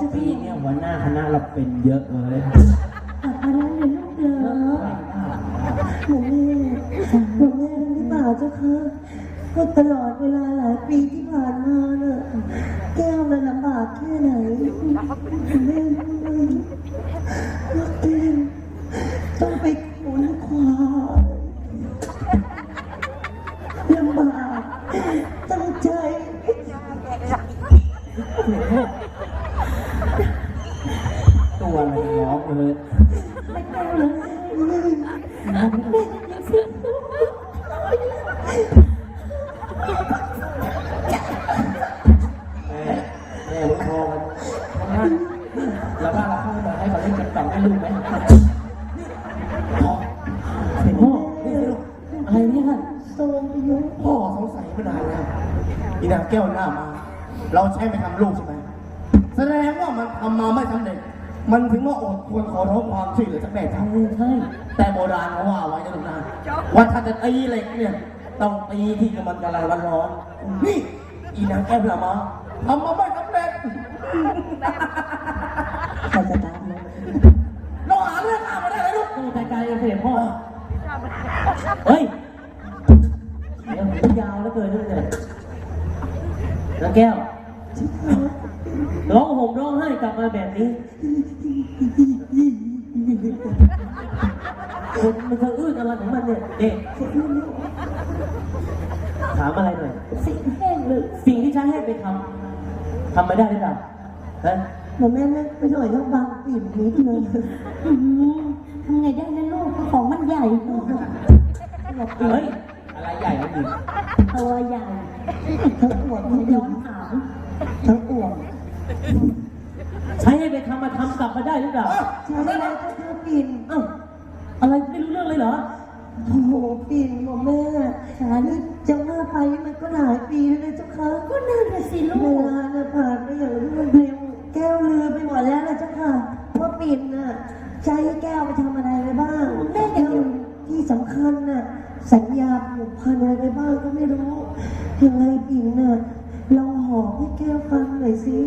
เจ้าปีพี่เนี่ยหัวหน้าคณะเราเป็นเยอะเลยกลับมาแล้วเนี่ยลูกเหรอหนูแม่หนูแม่รู้หรือเปล่าเจ้าคะก็ตลอดเวลาหลายปีที่ผ่านมาเน่ะแก้วมันลำบากแค่ไหนแม่รู้ไหมว่าแก้วต้องไปขนควายลำบากตั้งใจ วอะไรร้องเลยไม่แก้วเลยแม่ยังเสียแม่แล้วบ้านเราเข้ามาให้เขาเล่นกันต่อให้ลูกไหมพ่ออนี่ลูกอะไรเนี่ยโซมอายุพ่อสงสัยมานานแล้วอีนางแก้วหน้ามา เราใช้ไปทำลูกใช่ไหมแสดงว่ามันทำมาไม่สำเร็จ มันถึงว่าอดควรขอร้องความช่วยเหลือจากแม่เจ้าใช่แต่โบราณเขาว่าไว้นะลูกนะว่าถ้าจะตีเหล็กเนี่ยต้องตีที่มันกำลังร้อนๆนี่อีนางแก้วหน้ามาทำมาไม่สำเร็จใครจะตามมาเราหาเรื่องอ้าวมาได้เลยลูกต้องใจกายเสียพ่อเฮ้ยเดี๋ยวผมยาวแล้วเกินด้วยเนี่ยนางแก้ว ร้องห่มร้องไห้กลับมาแบบนี้ คนมันจะอื้นอะไรของมันเนี่ยเด็กถามอะไรหน่อย สิแห้งเลยสิ่งที่ฉันให้ไปทำทำไม่ได้หรือเปล่าฮะหนูแม่นึกไปหน่อยต้องบางปิ่นนิดนึงทำไงได้นะลูกของมันใหญ่ลูกเฮ้ย อะไรใหญ่มันดิตัวใหญ่ทั้งอวบทั้งย้อนถามทั้งอวบ ใช้ให้ไปทำมาทำกลับมาได้หรือเปล่า ใช่แล้วก็คือปิ่นเอ้าอะไรไม่รู้เรื่องเลยเหรอ โอ้โหปิ่นของแม่ขานี่จะว่าไปมันก็หลายปีแล้วนะเจ้าคะก็น่าจะสิลูกเวลาเนี่ยผ่านไปอย่างรวดเร็วแก้วลือไปหมดแล้วนะเจ้าค่ะว่าปิ่นน่ะใช้แก้วไปทำอะไรไปบ้างแม่ยังที่สำคัญน่ะสัญญาผูกพันอะไรไปบ้างก็ไม่รู้ยังไงปิ่นน่ะลองหอบให้แก้วฟังหน่อยสิ